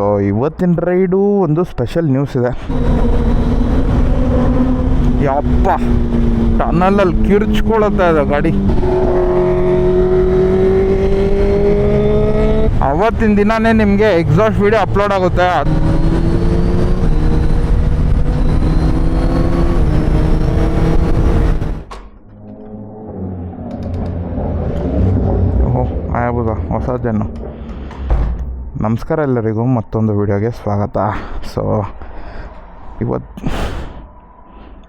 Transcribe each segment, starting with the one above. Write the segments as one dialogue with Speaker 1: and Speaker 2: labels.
Speaker 1: So ಇವತ್ತಿನ ride ಒಂದು special news ಇದೆ. ಯಪ್ಪ, ಟನಲಲ್ಲಿ ಕಿರ್ಚ್ಕೊಳತ್ತಾ ಇದೆ ಗಾಡಿ. ಅವತ್ತಿನ ದಿನನೇ ನಿಮಗೆ ಎಕ್ಸಾಸ್ಟ್ ವಿಡಿಯೋ ಅಪ್ಲೋಡ್ ಆಗುತ್ತೆ. ಓಹ್ ಆಯಬುದ ಹೊಸ ಜನ ನಮಸ್ಕಾರ ಎಲ್ಲರಿಗೂ ಮತ್ತೊಂದು ವಿಡಿಯೋಗೆ ಸ್ವಾಗತ. ಸೊ ಇವತ್ತು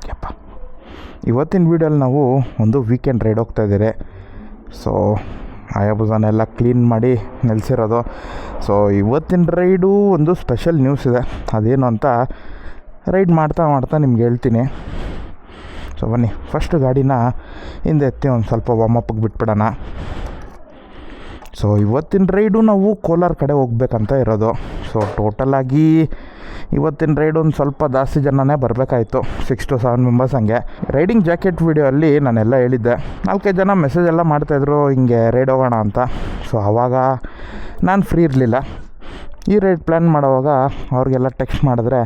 Speaker 1: ಯಪ್ಪ. ಇವತ್ತಿನ ವೀಡಿಯೋಲಿ ನಾವು ಒಂದು ವೀಕೆಂಡ್ ರೈಡ್ ಹೋಗ್ತಾ ಇದ್ದೀರಿ. ಸೊ ಆಯಾಬುಜಾನೆಲ್ಲ ಕ್ಲೀನ್ ಮಾಡಿ ನೆಲೆಸಿರೋದು. ಸೊ ಇವತ್ತಿನ ರೈಡು ಒಂದು ಸ್ಪೆಷಲ್ ನ್ಯೂಸ್ ಇದೆ. ಅದೇನು ಅಂತ ರೈಡ್ ಮಾಡ್ತಾ ಮಾಡ್ತಾ ನಿಮ್ಗೆ ಹೇಳ್ತೀನಿ. ಸೊ ಬನ್ನಿ. ಫಸ್ಟ್ ಗಾಡಿನ ಹಿಂದೆ ಎತ್ತಿ ಒಂದು ಸ್ವಲ್ಪ ವಾಮಪ್ಪಿಗೆ ಬಿಟ್ಬಿಡೋಣ. ಸೊ ಇವತ್ತಿನ ರೈಡು ನಾವು ಕೋಲಾರ ಕಡೆ ಹೋಗ್ಬೇಕಂತ ಇರೋದು. ಸೊ ಟೋಟಲಾಗಿ ಇವತ್ತಿನ ರೈಡ್ ಒಂದು ಸ್ವಲ್ಪ ಜಾಸ್ತಿ ಜನನೇ ಬರಬೇಕಾಯ್ತು. ಸಿಕ್ಸ್ ಟು ಸೆವೆನ್ ಮೆಂಬರ್ಸ್ ಹಂಗೆ. ರೈಡಿಂಗ್ ಜಾಕೆಟ್ ವಿಡಿಯೋ ಅಲ್ಲಿ ನಾನೆಲ್ಲ ಹೇಳಿದ್ದೆ. ನಾಲ್ಕೈದು ಜನ ಮೆಸೇಜ್ ಎಲ್ಲ ಮಾಡ್ತಾಯಿದ್ರು ಹಿಂಗೆ ರೈಡ್ ಹೋಗೋಣ ಅಂತ. ಸೊ ಆವಾಗ ನಾನು ಫ್ರೀ ಇರಲಿಲ್ಲ. ಈ ರೈಡ್ ಪ್ಲ್ಯಾನ್ ಮಾಡೋವಾಗ ಅವ್ರಿಗೆಲ್ಲ ಟೆಕ್ಸ್ಟ್ ಮಾಡಿದ್ರೆ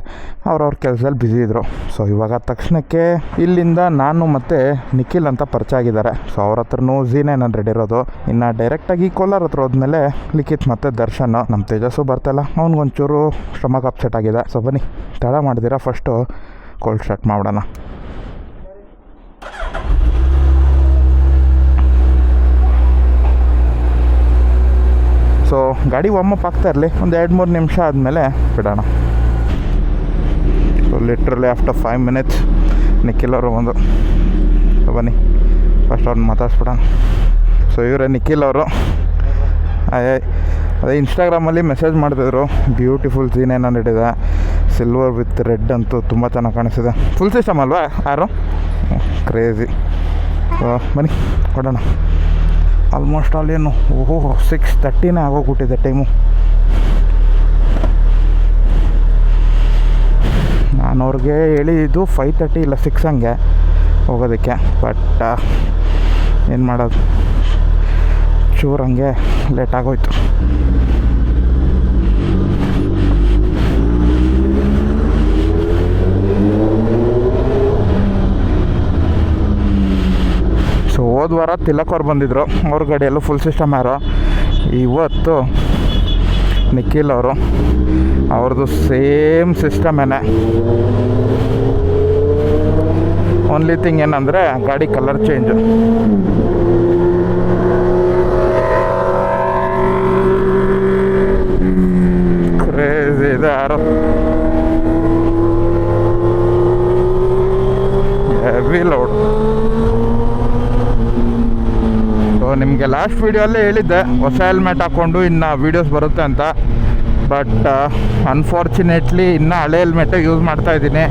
Speaker 1: ಅವ್ರವ್ರ ಕೆಲಸದಲ್ಲಿ ಬ್ಯುಸಿ ಇದ್ದರು ಸೊ ಇವಾಗ ತಕ್ಷಣಕ್ಕೆ ಇಲ್ಲಿಂದ ನಾನು ಮತ್ತು ನಿಖಿಲ್ ಅಂತ ಪರಿಚಯ ಆಗಿದ್ದಾರೆ. ಸೊ ಅವ್ರ ಹತ್ರನೂ ಝೀನೇ ನಾನು ರೆಡಿ ಇರೋದು. ಇನ್ನು ಡೈರೆಕ್ಟಾಗಿ ಕೋಲಾರ ಹತ್ರ ಹೋದ್ಮೇಲೆ ಲಿಖಿತ್ ಮತ್ತು ದರ್ಶನ್ ನಮ್ಮ ತೇಜಸ್ಸು ಬರ್ತಾಯಿಲ್ಲ ಅವ್ನಿಗೊಂಚೂರು ಸ್ಟಮಕ್ ಅಪ್ಸೆಟ್ ಆಗಿದೆ. ಸೊ ಬನ್ನಿ, ತಡ ಮಾಡಿದಿರ ಫಸ್ಟು ಕೋಲ್ಡ್ ಸ್ಟಾರ್ಟ್ ಮಾಡೋಣ. ಸೊ ಗಾಡಿ ವಾಮಪ್ ಆಗ್ತಾ ಇರಲಿ. ಒಂದು ಎರಡು ಮೂರು ನಿಮಿಷ ಆದಮೇಲೆ ಬಿಡೋಣ. So literally after five minutes Nikhil ಅವರು ಒಂದು ಬನ್ನಿ. ಫಸ್ಟ್ ಅವ್ರನ್ನ ಮಾತಾಡ್ಸ್ಬಿಡೋಣ. ಸೊ ಇವರೇ ನಿಖಿಲ್ ಅವರು. ಅದೇ ಅದೇ ಇನ್ಸ್ಟಾಗ್ರಾಮಲ್ಲಿ ಮೆಸೇಜ್ ಮಾಡ್ತಿದ್ರು. ಬ್ಯೂಟಿಫುಲ್ ಸೀನ್ ಏನೋ ಸಿಲ್ವರ್ ವಿತ್ ರೆಡ್ ಅಂತೂ ತುಂಬ ಚೆನ್ನಾಗಿ ಕಾಣಿಸ್ತಿದೆ. ಫುಲ್ ಸಿಸ್ಟಮ್ ಅಲ್ವಾ, ಯಾರು? ಕ್ರೇಜಿ ಬನ್ನಿ, ಕೊಡೋಣ. ಆಲ್ಮೋಸ್ಟ್ ಆಲ್ ಏನು, ಓಹೋ ಸಿಕ್ಸ್ ತರ್ಟಿನೇ ಆಗೋಗ್ಬಿಟ್ಟಿದೆ ಟೈಮು ನಾನು ಅವ್ರಿಗೆ ಹೇಳಿದ್ದು ಫೈವ್ ತರ್ಟಿ ಇಲ್ಲ ಸಿಕ್ಸ್ ಹಂಗೆ ಹೋಗೋದಕ್ಕೆ ಬಟ್ ಏನು ಮಾಡೋದು? ಚೂರು ಹಂಗೆ ಲೇಟ್ ಹೋದ ವಾರ ತಿಲಕ್ ಅವ್ರು ಬಂದಿದ್ದರು ಅವ್ರ ಗಾಡಿಯಲ್ಲೂ ಫುಲ್ ಸಿಸ್ಟಮ್ ಯಾರು. ಇವತ್ತು ನಿಖಿಲ್ ಅವರು ಅವ್ರದ್ದು ಸೇಮ್ ಸಿಸ್ಟಮೇನೆ ಓನ್ಲಿ ಥಿಂಗ್ ಏನಂದರೆ ಗಾಡಿ ಕಲರ್ ಚೇಂಜು ಕ್ರೇಜ್ ಇದೆ ಯಾರು. ಹೆವಿ ಲೋಡ್ ಸೊ ನಿಮಗೆ ಲಾಸ್ಟ್ ವೀಡಿಯೋಲ್ಲೇ ಹೇಳಿದ್ದೆ, ಹೊಸ ಹೆಲ್ಮೆಟ್ ಹಾಕ್ಕೊಂಡು ಇನ್ನು ವೀಡಿಯೋಸ್ ಬರುತ್ತೆ ಅಂತ. ಬಟ್ ಅನ್ಫಾರ್ಚುನೇಟ್ಲಿ ಇನ್ನೂ ಹಳೆ ಹೆಲ್ಮೆಟೇ ಯೂಸ್ ಮಾಡ್ತಾ ಇದ್ದೀನಿ.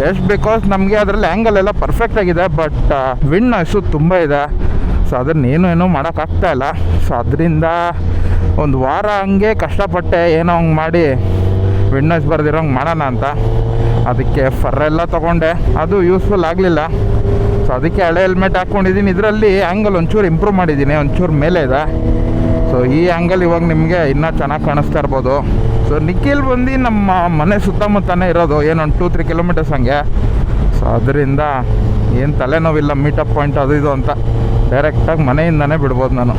Speaker 1: ಜಸ್ಟ್ ಬಿಕಾಸ್ ನಮಗೆ ಅದರಲ್ಲಿ ಆ್ಯಂಗಲ್ ಎಲ್ಲ ಪರ್ಫೆಕ್ಟ್ ಆಗಿದೆ ಬಟ್ ವಿಂಡ್ ನಾಯ್ಸು ತುಂಬ ಇದೆ. ಸೊ ಅದನ್ನೇನು ಏನೂ ಮಾಡೋಕ್ಕಾಗ್ತಾ ಇಲ್ಲ. ಸೊ ಅದರಿಂದ ಒಂದು ವಾರ ಹಂಗೆ ಕಷ್ಟಪಟ್ಟೆ ಏನೋ ಹಂಗೆ ಮಾಡಿ ವಿಂಡ್ ನಾಯ್ಸ್ ಬರ್ದಿರೋಂಗೆ ಮಾಡೋಣ ಅಂತ. ಅದಕ್ಕೆ ಫರ್ರೆಲ್ಲ ತೊಗೊಂಡೆ. ಅದು ಯೂಸ್ಫುಲ್ ಆಗಲಿಲ್ಲ. ಸೊ ಅದಕ್ಕೆ ಹಳೆ ಹೆಲ್ಮೆಟ್ ಹಾಕ್ಕೊಂಡಿದ್ದೀನಿ ಇದರಲ್ಲಿ ಆ್ಯಂಗಲ್ ಒಂಚೂರು ಇಂಪ್ರೂವ್ ಮಾಡಿದ್ದೀನಿ. ಒಂಚೂರು ಮೇಲೆ ಇದೆ. ಸೊ ಈ ಆ್ಯಂಗಲ್ ಇವಾಗ ನಿಮಗೆ ಇನ್ನೂ ಚೆನ್ನಾಗಿ ಕಾಣಿಸ್ತಾ ಇರ್ಬೋದು. ಸೊ ನಿಖಿಲ್ ಬಂದು ನಮ್ಮ ಮನೆ ಸುತ್ತಮುತ್ತನೇ ಇರೋದು. ಏನೊಂದು ಟೂ ತ್ರೀ ಕಿಲೋಮೀಟರ್ಸ್ ಹಂಗೆ. ಸೊ ಅದರಿಂದ ಏನು ತಲೆನೋವಿಲ್ಲ ಮೀಟಪ್ ಪಾಯಿಂಟ್ ಅದು ಇದು ಅಂತ ಡೈರೆಕ್ಟಾಗಿ ಮನೆಯಿಂದನೇ ಬಿಡ್ಬೋದು ನಾನು.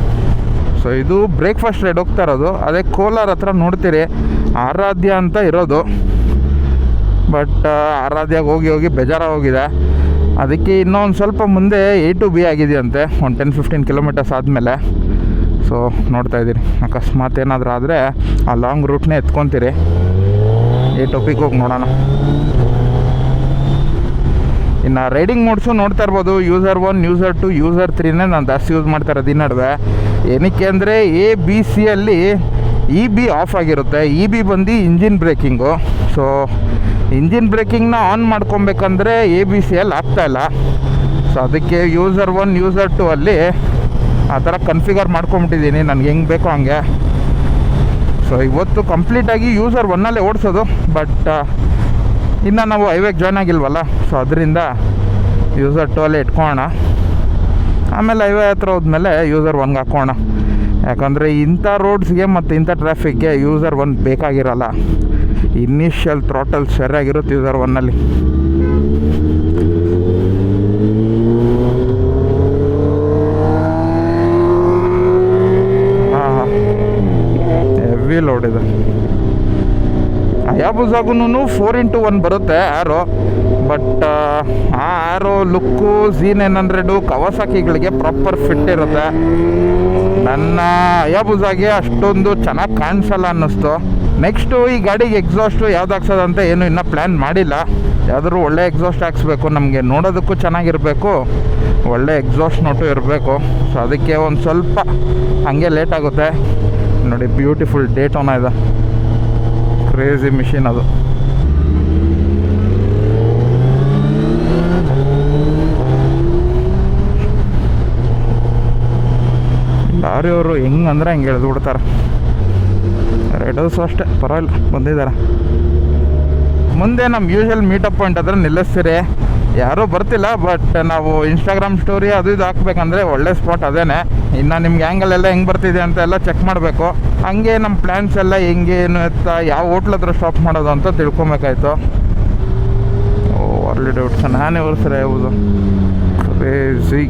Speaker 1: ಸೊ ಇದು ಬ್ರೇಕ್ಫಾಸ್ಟ್ ರೈಡ್ ಹೋಗ್ತಾ ಇರೋದು. ಅದೇ ಕೋಲಾರ ಹತ್ರ ನೋಡ್ತೀರಿ. ಆರಾಧ್ಯ ಅಂತ ಇರೋದು. ಬಟ್ ಆರಾಧ್ಯಾಗ ಹೋಗಿ ಹೋಗಿ ಬೇಜಾರ ಹೋಗಿದೆ ಅದಕ್ಕೆ ಇನ್ನೊಂದು ಸ್ವಲ್ಪ ಮುಂದೆ ಎ ಟು ಬಿ ಆಗಿದೆಯಂತೆ. ಒಂದು ಟೆನ್ ಫಿಫ್ಟೀನ್ ಕಿಲೋಮೀಟರ್ಸ್ ಆದಮೇಲೆ. ಸೊ ನೋಡ್ತಾ ಇದ್ದೀರಿ. ಅಕಸ್ಮಾತ್ ಏನಾದರೂ ಆದರೆ ಆ ಲಾಂಗ್ ರೂಟ್ನೇ ಎತ್ಕೊತೀರಿ. ಈ ಟಾಪಿಕ್ ಹೋಗಿ ನೋಡೋಣ. ಇನ್ನು ರೈಡಿಂಗ್ ಮೋಡ್ಸು ನೋಡ್ತಾ ಇರ್ಬೋದು. User one user two user ತ್ರೀನೇ ನಾನು ಜಾಸ್ತಿ ಯೂಸ್ ಮಾಡ್ತಾ ಇರೋದು ಈ ನಡುವೆ. ಏನಕ್ಕೆ ಅಂದರೆ ಎ ಬಿ ಸಿಯಲ್ಲಿ ಇ ಬಿ ಆಫ್ ಆಗಿರುತ್ತೆ. ಇ ಬಿ ಬಂದು ಇಂಜಿನ್ ಬ್ರೇಕಿಂಗು ಸೊ ಇಂಜಿನ್ ಬ್ರೇಕಿಂಗ್ನ ಆನ್ ಮಾಡ್ಕೊಬೇಕಂದ್ರೆ ಎ ಬಿ ಸಿ ಎಲ್ ಆಗ್ತಾ ಇಲ್ಲ. ಸೊ ಅದಕ್ಕೆ ಯೂಸರ್ ಒನ್ ಯೂಸರ್ ಟು ಅಲ್ಲಿ ಆ ಥರ ಕನ್ಫಿಗರ್ ಮಾಡ್ಕೊಂಬಿಟ್ಟಿದ್ದೀನಿ. ನನಗೆ ಹೆಂಗೆ ಬೇಕೋ ಹಂಗೆ. ಸೊ ಇವತ್ತು ಕಂಪ್ಲೀಟಾಗಿ ಯೂಸರ್ ಒನ್ನಲ್ಲೇ ಓಡಿಸೋದು. ಬಟ್ ಇನ್ನು ನಾವು ಹೈವೇಗೆ ಜಾಯ್ನ್ ಆಗಿಲ್ವಲ್ಲ? ಸೊ ಅದರಿಂದ ಯೂಸರ್ ಟು ಅಲ್ಲೇ ಇಟ್ಕೊಳ್ಳೋಣ ಆಮೇಲೆ ಹೈವೇ ಹತ್ರ ಹೋದ್ಮೇಲೆ ಯೂಸರ್ ಒನ್ಗೆ ಹಾಕೋಣ ಯಾಕಂದರೆ ಇಂಥ ರೋಡ್ಸ್ಗೆ ಮತ್ತು ಇಂಥ ಟ್ರಾಫಿಕ್ಗೆ ಯೂಸರ್ ಒನ್ ಬೇಕಾಗಿರಲ್ಲ. ಇನಿಷಿಯಲ್ ಥ್ರಾಟಲ್ ಸರಿಯಾಗಿರುತ್ತೆ ಯೂಸರ್ ಒನ್ನಲ್ಲಿ ಹೆವಿ ಲೋಡ್ ಇದೆ. ಅಯಾಬುಜಾಗೂ ಫೋರ್ ಇಂಟು ಒನ್ ಬರುತ್ತೆ ಆ್ಯರೋ ಬಟ್ ಆ arrow look Z nine hundred ಕವಸಾಕಿಗಳಿಗೆ proper fit ಇರುತ್ತೆ. ನನ್ನ ಅಯಬುಜಾಗೆ ಅಷ್ಟೊಂದು ಚೆನ್ನಾಗಿ ಕಾಣಿಸಲ್ಲ ಅನ್ನಿಸ್ತು. ನೆಕ್ಸ್ಟು ಈ ಗಾಡಿಗೆ ಎಕ್ಸಾಸ್ಟು ಯಾವ್ದು ಹಾಕ್ಸೋದಂತ ಏನು ಇನ್ನೂ ಪ್ಲ್ಯಾನ್ ಮಾಡಿಲ್ಲ. ಯಾವ್ದಾದ್ರು ಒಳ್ಳೆ ಎಕ್ಸಾಸ್ಟ್ ಹಾಕ್ಸ್ಬೇಕು, ನಮಗೆ ನೋಡೋದಕ್ಕೂ ಚೆನ್ನಾಗಿರಬೇಕು. ಒಳ್ಳೆ ಎಕ್ಸಾಸ್ಟ್ ನೋಟು ಇರಬೇಕು. ಸೊ ಅದಕ್ಕೆ ಒಂದು ಸ್ವಲ್ಪ ಹಾಗೆ ಲೇಟ್ ಆಗುತ್ತೆ. ನೋಡಿ ಬ್ಯೂಟಿಫುಲ್ ಡೇಟ್ ಇದೆ. ಕ್ರೇಜಿ ಮಿಷಿನ್ ಅದು. ಲಾರಿಯವರು ಹೆಂಗಂದ್ರೆ ಹಂಗೆ ಎಳೆದು ಬಿಡ್ತಾರೆ. ರೈಡರ್ಸು ಅಷ್ಟೇ, ಪರವಾಗಿಲ್ಲ, ಬಂದಿದ್ದಾರೆ. ಮುಂದೆ ನಮ್ಮ ಯೂಶಲ್ ಮೀಟಪ್ ಪಾಯಿಂಟ್ ಹತ್ರ ನಿಲ್ಲಿಸ್ತೀರಿ. ಯಾರೂ ಬರ್ತಿಲ್ಲ ಬಟ್ ನಾವು ಇನ್ಸ್ಟಾಗ್ರಾಮ್ ಸ್ಟೋರಿ ಅದು ಇದು ಹಾಕ್ಬೇಕಂದ್ರೆ ಒಳ್ಳೆ ಸ್ಪಾಟ್ ಅದೇನೆ. ಇನ್ನು ನಿಮ್ಗೆ ಆ್ಯಂಗಲ್ ಎಲ್ಲ ಹೆಂಗೆ ಬರ್ತಿದೆ ಅಂತ ಎಲ್ಲ ಚೆಕ್ ಮಾಡಬೇಕು. ಹಂಗೆ ನಮ್ಮ ಪ್ಲ್ಯಾನ್ಸ್ ಎಲ್ಲ ಹೆಂಗೆ, ಏನು ಎತ್ತ ಯಾವ ಹೋಟ್ಲ್ ಹತ್ರ ಸ್ಟಾಪ್ ಮಾಡೋದು ಅಂತ ತಿಳ್ಕೊಬೇಕಾಯ್ತು. ಓ ಅರ್ಲಿ ಡೌಟ್ಸ್ ನಾನೇ ಸರಿ ಹೌದು. ಕ್ರೇಜಿ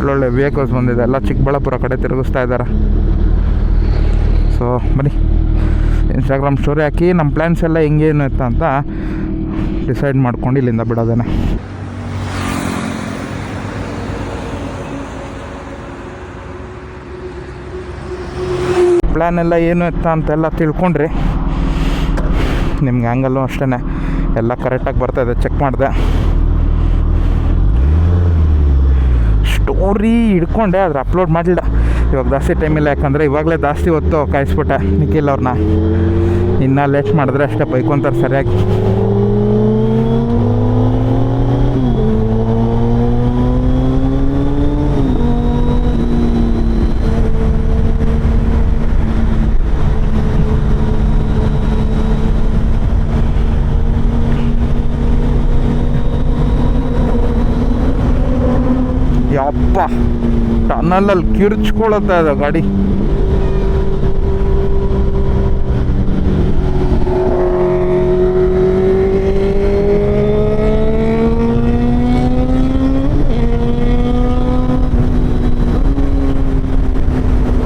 Speaker 1: ಒಳ್ಳೊಳ್ಳೆ ವೆಹಿಕಲ್ಸ್ ಬಂದಿದೆ. ಎಲ್ಲ ಚಿಕ್ಕಬಳ್ಳಾಪುರ ಕಡೆ ತಿರುಗಿಸ್ತಾ ಇದ್ದಾರೆ. ಸೊ ಬನ್ನಿ. ಇನ್ಸ್ಟಾಗ್ರಾಮ್ ಸ್ಟೋರಿ ಹಾಕಿ ನಮ್ಮ ಪ್ಲ್ಯಾನ್ಸ್ ಎಲ್ಲ ಹೆಂಗೇನು ಇತ್ತ ಅಂತ ಡಿಸೈಡ್ ಮಾಡ್ಕೊಂಡು ಇಲ್ಲಿಂದ ಬಿಡೋದೇನೆ. ಪ್ಲ್ಯಾನ್ ಎಲ್ಲ ಏನು ಇತ್ತ ಅಂತೆಲ್ಲ ತಿಳ್ಕೊಂಡ್ರಿ. ನಿಮ್ಗೆ ಹ್ಯಾಂಗಲ್ಲೂ ಅಷ್ಟೇ ಎಲ್ಲ ಕರೆಕ್ಟಾಗಿ ಬರ್ತಾಯಿದೆ ಚೆಕ್ ಮಾಡಿದೆ. ಸ್ಟೋರಿ ಹಿಡ್ಕೊಂಡೆ, ಆದ್ರೆ ಅಪ್ಲೋಡ್ ಮಾಡಲಿಲ್ಲ. ಇವಾಗ ಜಾಸ್ತಿ ಟೈಮಿಲ್ಲ ಯಾಕಂದರೆ ಇವಾಗಲೇ ಜಾಸ್ತಿ ಹೊತ್ತು ಕಾಯಿಸ್ಬಿಟ್ಟೆ ನಿಖಿಲ್ ಅವ್ರನ್ನ ಇನ್ನೂ ಲೇಟ್ ಮಾಡಿದ್ರೆ ಅಷ್ಟೇ ಬೈಕೊಂತಾರೆ ಸರಿಯಾಗಿ. ಯಪ್ಪ ಟನಲಲ್ಲಿ ಕಿರ್ಚ್ಕೊಳತ್ತಾ ಇದೆ ಗಾಡಿ.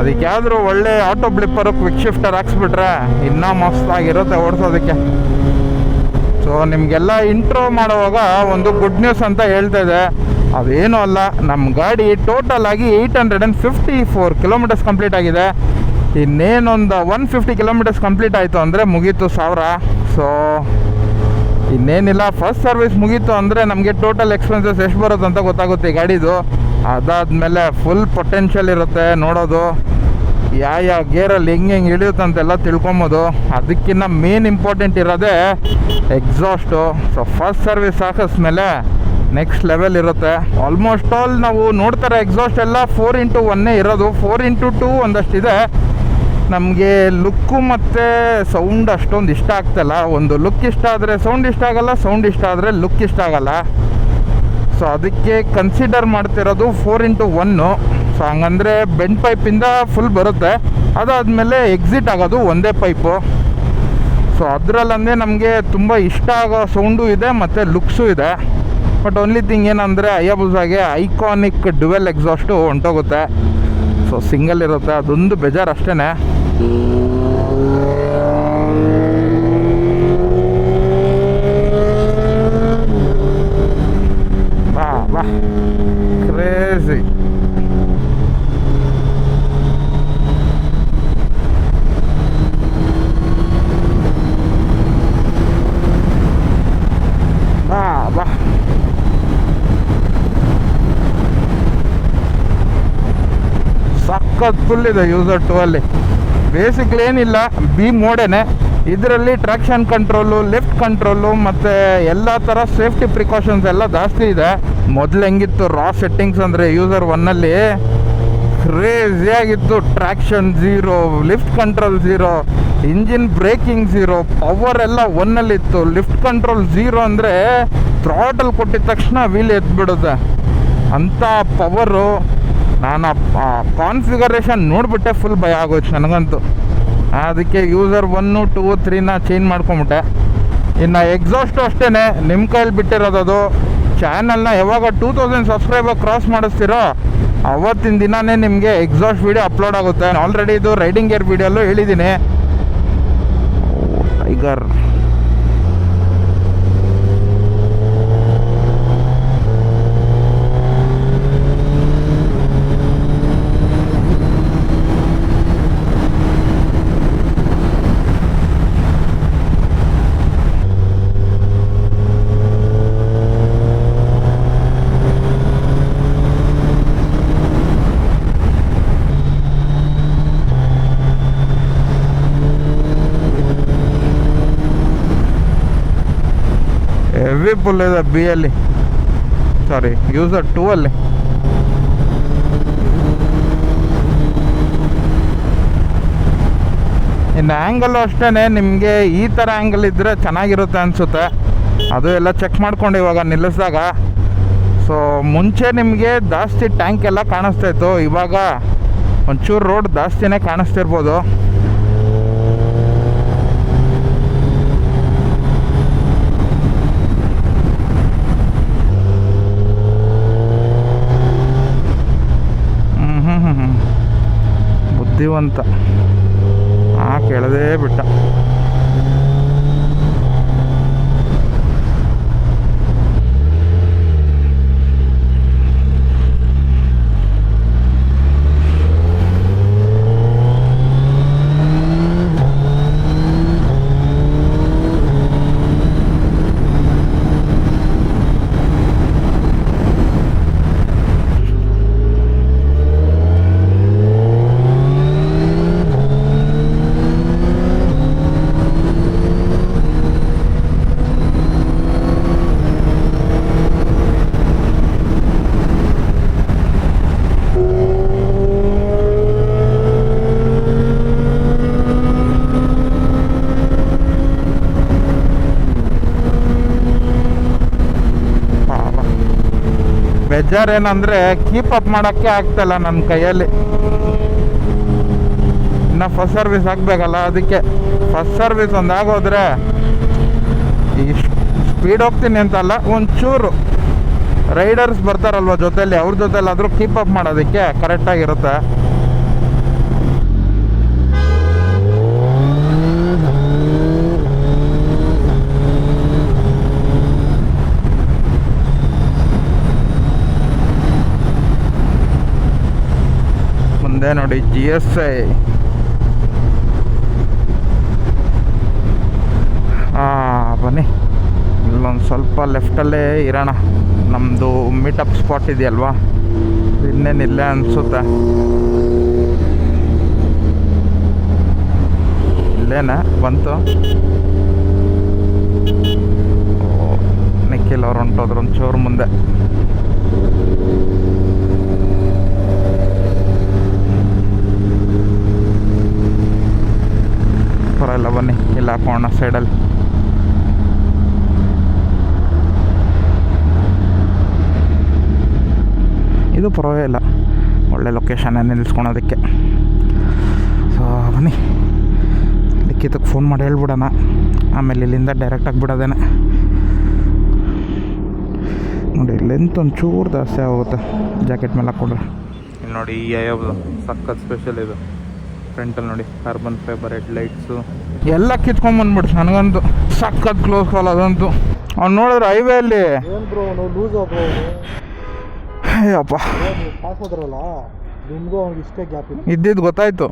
Speaker 1: ಅದಕ್ಕೆ ಯಾವ್ದಾದ್ರು ಒಳ್ಳೆ ಆಟೋ ಬ್ಲಿಪ್ಪರ್ ಕ್ವಿಕ್ ಶಿಫ್ಟರ್ ಹಾಕ್ಸ್ಬಿಟ್ರೆ ಇನ್ನೂ ಮಸ್ತಾಗಿರುತ್ತೆ ಓಡಿಸೋದಕ್ಕೆ. ಸೊ ನಿಮಗೆಲ್ಲ ಇಂಟ್ರೋ ಮಾಡುವಾಗ ಒಂದು ಗುಡ್ ನ್ಯೂಸ್ ಅಂತ ಹೇಳ್ತಾ ಇದೆ ಅದೇನೂ ಅಲ್ಲ. ನಮ್ಮ ಗಾಡಿ ಟೋಟಲ್ ಆಗಿ eight hundred and fifty four kilometres complete ಆಗಿದೆ. ಇನ್ನೇನೊಂದು ಒನ್ ಫಿಫ್ಟಿ ಕಿಲೋಮೀಟರ್ಸ್ ಕಂಪ್ಲೀಟ್ ಆಯಿತು ಅಂದರೆ ಮುಗೀತು ಸಾವಿರ. ಸೊ ಇನ್ನೇನಿಲ್ಲ ಫಸ್ಟ್ ಸರ್ವಿಸ್ ಮುಗೀತು ಅಂದರೆ ನಮಗೆ ಟೋಟಲ್ ಎಕ್ಸ್ಪೆನ್ಸಸ್ ಎಷ್ಟು ಬರುತ್ತೆ ಅಂತ ಗೊತ್ತಾಗುತ್ತೆ ಈ ಗಾಡಿದು. ಅದಾದಮೇಲೆ ಫುಲ್ ಪೊಟೆನ್ಷಿಯಲ್ ಇರುತ್ತೆ ನೋಡೋದು. ಯಾವ ಯಾವ ಗೇರಲ್ಲಿ ಹೆಂಗೆ ಹೆಂಗೆ ಇಳಿಯುತ್ತೆ ಅಂತೆಲ್ಲ ತಿಳ್ಕೊಬೋದು. ಅದಕ್ಕಿಂತ ಮೇನ್ ಇಂಪಾರ್ಟೆಂಟ್ ಇರೋದೇ ಎಕ್ಸಾಸ್ಟು ಸೊ ಫಸ್ಟ್ ಸರ್ವಿಸ್ ಹಾಕಿಸ್ಮೇಲೆ ನೆಕ್ಸ್ಟ್ ಲೆವೆಲ್ ಇರುತ್ತೆ. ಆಲ್ಮೋಸ್ಟ್ ಆಲ್ ನಾವು ನೋಡ್ತಾರೆ ಎಕ್ಸಾಸ್ಟ್ ಎಲ್ಲ ಫೋರ್ ಇಂಟು ಒನ್ನೇ ಇರೋದು. ಫೋರ್ ಇಂಟು ಟೂ ಒಂದಷ್ಟಿದೆ. ನಮಗೆ ಲುಕ್ಕು ಮತ್ತು ಸೌಂಡ್ ಅಷ್ಟೊಂದು ಇಷ್ಟ ಆಗ್ತಲ್ಲ. ಒಂದು ಲುಕ್ ಇಷ್ಟ ಆದರೆ ಸೌಂಡ್ ಇಷ್ಟ ಆಗಲ್ಲ ಸೌಂಡ್ ಇಷ್ಟ ಆದರೆ ಲುಕ್ ಇಷ್ಟ ಆಗಲ್ಲ. ಸೊ ಅದಕ್ಕೆ ಕನ್ಸಿಡರ್ ಮಾಡ್ತಿರೋದು ಫೋರ್ ಇಂಟು ಒನ್ನು ಸೊ ಹಂಗಂದರೆ ಬೆಂಡ್ ಪೈಪಿಂದ ಫುಲ್ ಬರುತ್ತೆ. ಅದಾದಮೇಲೆ ಎಕ್ಸಿಟ್ ಆಗೋದು ಒಂದೇ ಪೈಪು ಸೊ ಅದರಲ್ಲಂದೇ ನಮಗೆ ತುಂಬ ಇಷ್ಟ ಆಗೋ ಸೌಂಡು ಇದೆ, ಮತ್ತು ಲುಕ್ಸು ಇದೆ. ಬಟ್ ಓನ್ಲಿ ಥಿಂಗ್ ಏನಂದರೆ ಅಯ್ಯಬುಸಾಗೆ ಐಕಾನಿಕ್ ಡುವೆಲ್ ಎಕ್ಸಾಸ್ಟು ಹೊಂಟೋಗುತ್ತೆ. ಸೊ ಸಿಂಗಲ್ ಇರುತ್ತೆ. ಅದೊಂದು ಬೇಜಾರು ಅಷ್ಟೇ ಬಾ ಬಾ. ಕ್ರೇಜಿ ಬಾ ಬಾ ಸಖತ್ ಫುಲ್ ಇದೆ ಯೂಸರ್ ಟು ಅಲ್ಲಿ. ಬೇಸಿಕ್ಲಿ ಏನಿಲ್ಲ ಬಿ ಮೋಡೇನೆ ಇದರಲ್ಲಿ ಟ್ರಾಕ್ಷನ್ ಕಂಟ್ರೋಲು ಲಿಫ್ಟ್ ಕಂಟ್ರೋಲು ಮತ್ತು ಎಲ್ಲ ಥರ ಸೇಫ್ಟಿ ಪ್ರಿಕಾಷನ್ಸ್ ಎಲ್ಲ ಜಾಸ್ತಿ ಇದೆ. ಮೊದಲು ಹೆಂಗಿತ್ತು ರಾ ಸೆಟ್ಟಿಂಗ್ಸ್ ಅಂದರೆ ಯೂಸರ್ ಒನ್ನಲ್ಲಿ ಕ್ರೇಜಿಯಾಗಿತ್ತು traction zero lift control zero engine braking zero power ಎಲ್ಲ ಒನ್ನಲ್ಲಿತ್ತು ಲಿಫ್ಟ್ ಕಂಟ್ರೋಲ್ ಝೀರೋ ಅಂದರೆ ಥ್ರಾಟಲ್ ಕೊಟ್ಟಿದ ತಕ್ಷಣ ವೀಲ್ ಎತ್ಬಿಡುತ್ತೆ. ಅಂಥ ಪವರು ನಾನು ಆ ಕಾನ್ಫಿಗರೇಷನ್ ನೋಡಿಬಿಟ್ಟೆ ಫುಲ್ ಭಯ ಆಗೋಯ್ತು ನನಗಂತೂ. ಅದಕ್ಕೆ ಯೂಸರ್ ಒನ್ನು ಟೂ ತ್ರೀನ ಚೇಂಜ್ ಮಾಡ್ಕೊಂಬಿಟ್ಟೆ. ಇನ್ನು ಎಕ್ಸಾಸ್ಟು ಅಷ್ಟೇ ನಿಮ್ಮ ಕೈಯಲ್ಲಿ ಬಿಟ್ಟಿರೋದು ಅದು ಚಾನಲ್ನ ಯಾವಾಗ ಟೂ ತೌಸಂಡ್ ಸಬ್ಸ್ಕ್ರೈಬರ್ ಕ್ರಾಸ್ ಮಾಡಿಸ್ತೀರೋ, ಅವತ್ತಿನ ದಿನವೇ ನಿಮಗೆ ಎಕ್ಸಾಸ್ಟ್ ವೀಡಿಯೋ ಅಪ್ಲೋಡ್ ಆಗುತ್ತೆ. ಆಲ್ರೆಡಿ ಇದು ರೈಡಿಂಗ್ ಗೇರ್ ವೀಡಿಯೋಲ್ಲೂ ಹೇಳಿದ್ದೀನಿ. ಟೈಗರ್ ಹೆವಿ ಪುಲ್ ಇದೆ ಬಿ ಅಲ್ಲಿ. ಸಾರಿ ಯೂಸರ್ ಟೂ ಅಲ್ಲಿ. ಇನ್ನು ಆ್ಯಂಗಲ್ಲು ಅಷ್ಟೇ ನಿಮಗೆ ಈ ಥರ ಆ್ಯಂಗಲ್ ಇದ್ದರೆ ಚೆನ್ನಾಗಿರುತ್ತೆ ಅನಿಸುತ್ತೆ. ಅದು ಎಲ್ಲ ಚೆಕ್ ಮಾಡ್ಕೊಂಡು ಇವಾಗ ನಿಲ್ಲಿಸಿದಾಗ. ಸೊ ಮುಂಚೆ ನಿಮಗೆ ಜಾಸ್ತಿ ಟ್ಯಾಂಕ್ ಎಲ್ಲ ಕಾಣಿಸ್ತಾ ಇತ್ತು. ಇವಾಗ ಒಂಚೂರು ರೋಡ್ ಜಾಸ್ತಿನೇ ಕಾಣಿಸ್ತಿರ್ಬೋದು. ಬುದ್ಧಿವಂತ. ಆ ಕೇಳದೇ ಬಿಟ್ಟ ಪಾಪ ಬೇಜಾರೇನಂದರೆ ಕೀಪ್ ಅಪ್ ಮಾಡೋಕ್ಕೆ ಆಗ್ತಾಯಿಲ್ಲ ನನ್ನ ಕೈಯಲ್ಲಿ. ಇನ್ನು ಫಸ್ಟ್ ಸರ್ವಿಸ್ ಆಗಬೇಕಲ್ಲ ಅದಕ್ಕೆ. ಫಸ್ಟ್ ಸರ್ವಿಸ್ ಒಂದು ಆಗೋದ್ರೆ ಈ ಸ್ಪೀಡ್ ಹೋಗ್ತೀನಿ ಅಂತಲ್ಲ, ಒಂಚೂರು ರೈಡರ್ಸ್ ಬರ್ತಾರಲ್ವ ಜೊತೆಯಲ್ಲಿ ಅವ್ರ ಜೊತೆಲಿ ಆದರೂ ಕೀಪ್ ಅಪ್ ಮಾಡೋದಕ್ಕೆ ಕರೆಕ್ಟಾಗಿರುತ್ತೆ ಮುಂದೆ ನೋಡಿ ಜಿ ಎಸ್ ಐ ಬನ್ನಿ. ಇಲ್ಲೊಂದು ಸ್ವಲ್ಪ ಲೆಫ್ಟಲ್ಲೇ ಇರೋಣ. ನಮ್ಮದು ಮೀಟಪ್ ಸ್ಪಾಟ್ ಇದೆಯಲ್ವಾ? ಇನ್ನೇನಿಲ್ಲ ಅನಿಸುತ್ತೆ. ಇಲ್ಲೇನಾ? ಬಂತು. ನಿಖಿಲ್ ಅವ್ರು ಹೊಂಟೋದ್ರು ಒಂಚೂರು ಮುಂದೆ. ಪರವಾಗಿಲ್ಲ ಬನ್ನಿ, ಇಲ್ಲ ಹಾಕೋಣ ಸೈಡಲ್ಲಿ ಇದು ಪರವಾಗಿಲ್ಲ ಒಳ್ಳೆ ಲೊಕೇಶನ್ ನಿಲ್ಲಿಸ್ಕೊಳೋದಕ್ಕೆ ಸೊ ಬನ್ನಿ. ಲಿಖಿತಕ್ಕೆ ಫೋನ್ ಮಾಡಿ ಹೇಳ್ಬಿಡೋಣ. ಆಮೇಲೆ ಇಲ್ಲಿಂದ ಡೈರೆಕ್ಟಾಗಿ ಬಿಡೋದೇನೆ. ನೋಡಿ ಲೆಂತ್ ಒಂಚೂರು ಚೂರು ಜಾಸ್ತಿ ಆಗುತ್ತೆ ಜಾಕೆಟ್ ಮೇಲೆ ಹಾಕ್ಕೊಂಡ್ರೆ ಇಲ್ಲಿ ನೋಡಿ, ಈ ಐ ಸಖತ್ ಸ್ಪೆಷಲ್ ಇದು. ಫ್ರಂಟಲ್ಲಿ ನೋಡಿ ಕಾರ್ಬನ್ ಫೈಬರ್ ಹೆಡ್ ಲೈಟ್ಸು ಎಲ್ಲ ಕಿತ್ಕೊಂಬಂದ್ಬಿಡ್ತು ನನಗಂತೂ. ಸಖತ್ ಕ್ಲೋಸ್ ಕಾಲ್ ಅದಂತೂ. ಅವ್ನು ನೋಡಿದ್ರೆ
Speaker 2: ಹೈವೇ ಅಲ್ಲಿ.
Speaker 1: ಅಯ್ಯಪ್ಪ ಇದ್ದಿದ್ದು ಗೊತ್ತಾಯ್ತು.